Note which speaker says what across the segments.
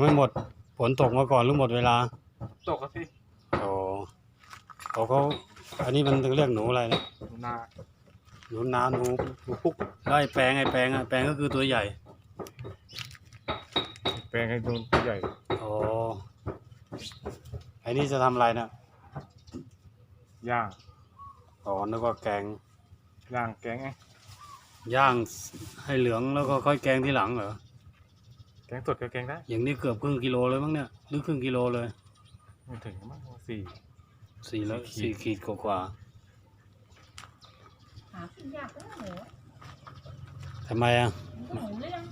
Speaker 1: ยังไม่หมดฝนตกมาก่อนหรือหมดเวลา
Speaker 2: ตกอะพี่
Speaker 1: โอ้เขาเขาอันนี้มันเรียกหนูอะไรนะ
Speaker 2: หนูนา
Speaker 1: หนูนาหนูหนูพุกแล้วไอ้แปลงไอ้แปลงอะแปลงก็คือตัวใหญ่
Speaker 2: แปลงให้ดูตัวใหญ่
Speaker 1: โอ้ไอ้นี่จะทำอะไรนะ
Speaker 2: ย่าง
Speaker 1: อ๋อนึกว่าแกง
Speaker 2: ย่างแกงไง
Speaker 1: ย่างให้เหลืองแล้วก็ค่อยแกงที่หลังเหรอ
Speaker 2: แกงสดก็แกงได้
Speaker 1: อย่างนี้เกือบครึ่งกิโลเลยมั้งเนี่ยหรือครึ่งกิโลเลย
Speaker 2: ไม่ถึงมั้งสี่
Speaker 1: สี่แล้ว
Speaker 2: สี่
Speaker 1: สี่
Speaker 2: ขีด
Speaker 1: ขีดกว่า
Speaker 3: หากินยากก็หมู
Speaker 1: ๆทำไมอะ
Speaker 3: หมูเรื่อง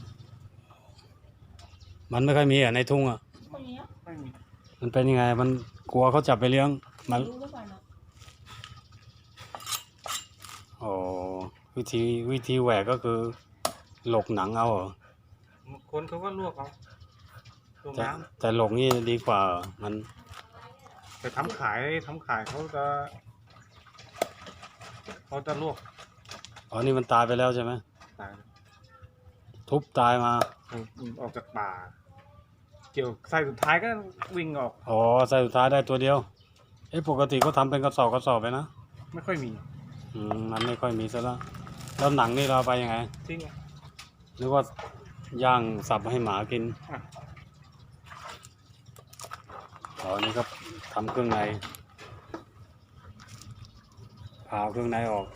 Speaker 1: มันไม่ค่อยมีอะในทุ่งอะ
Speaker 3: คนนี้
Speaker 2: ไม่มี
Speaker 1: มันเป็นยังไง มันกลัวเขาจับไปเลี้ยง มัน
Speaker 3: รู้หรือเปล่าเนาะ
Speaker 1: อ๋อวิธีวิธีแหวกก็คือ หลกหนังเอาเหรอบา
Speaker 2: ง คนเขาก็ลวกเอาลวก
Speaker 1: แต่
Speaker 2: น้
Speaker 1: แต่หลกนี่ดีกว่าเหรอมันำ
Speaker 2: แต่ทำขายทำขายเขาจะเขาจะลวก
Speaker 1: อ๋อนี่มันตายไปแล้วใช่ไหม
Speaker 2: ตาย
Speaker 1: ทุบตายมา
Speaker 2: ออกจากป่า เกี่ยวไส้สุดท้ายก็วิ่งออก
Speaker 1: อ๋อใส่สุดท้ายได้ตัวเดียวเอ๊ะปกติเขาทำเป็นกระสอบกระสอบไปนะ
Speaker 2: ไม่ค่อยมี
Speaker 1: อืมมันไม่ค่อยมีซะแล้วแล้วหนังนี่เราเอาไปยังไง
Speaker 2: ทิ้งไง
Speaker 1: นึกว่า ย่างสับให้หมากิน
Speaker 2: อะ
Speaker 1: อ๋อนี่ก็ทำเครื่องในผ่าเครื่องในออก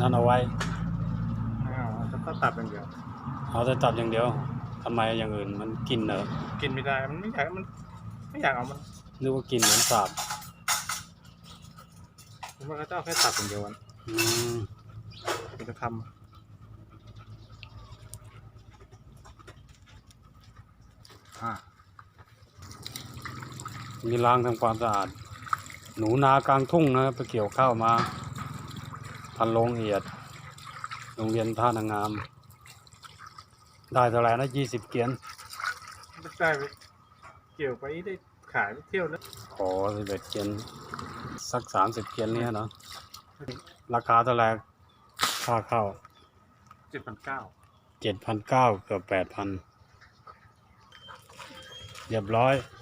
Speaker 1: นั่นเอาไว้
Speaker 2: ไม่เอาจะต้องตัดเป็นเดียว
Speaker 1: เอาแต่ตับอย่างเดียวทำไมอย่างอื่นมันกินเหรอ
Speaker 2: กินไม่ได้ มันไม่อยากมัน ไม่อยากเอามัน
Speaker 1: นึกว่ากินเหมือนสาบ
Speaker 2: ผมว่าเขาจะเอาแค่ตัดเป็นเดียวมัน
Speaker 1: อืม
Speaker 2: มันจะทำอ่า
Speaker 1: มีล้างทำความสะอาด หนูนากลางทุ่งนะไปเกี่ยวข้าวมา พันโรงเอียด โรงเรียนท่านางงาม ได้เท่าไหร่นะยี่สิบเกียน
Speaker 2: ได้ไปเกี่ยวไปได้ขายไปเที่ยวนะ
Speaker 1: ขอสิบเอ็ดเกียนสักสามสิบเกียนเนี่ยเนาะ ราคาเท่าไหร่ค่าเข้า
Speaker 2: เจ็ดพันเก้า
Speaker 1: เจ็ดพันเก้าเกือบแปดพันเรียบร้อย
Speaker 2: เ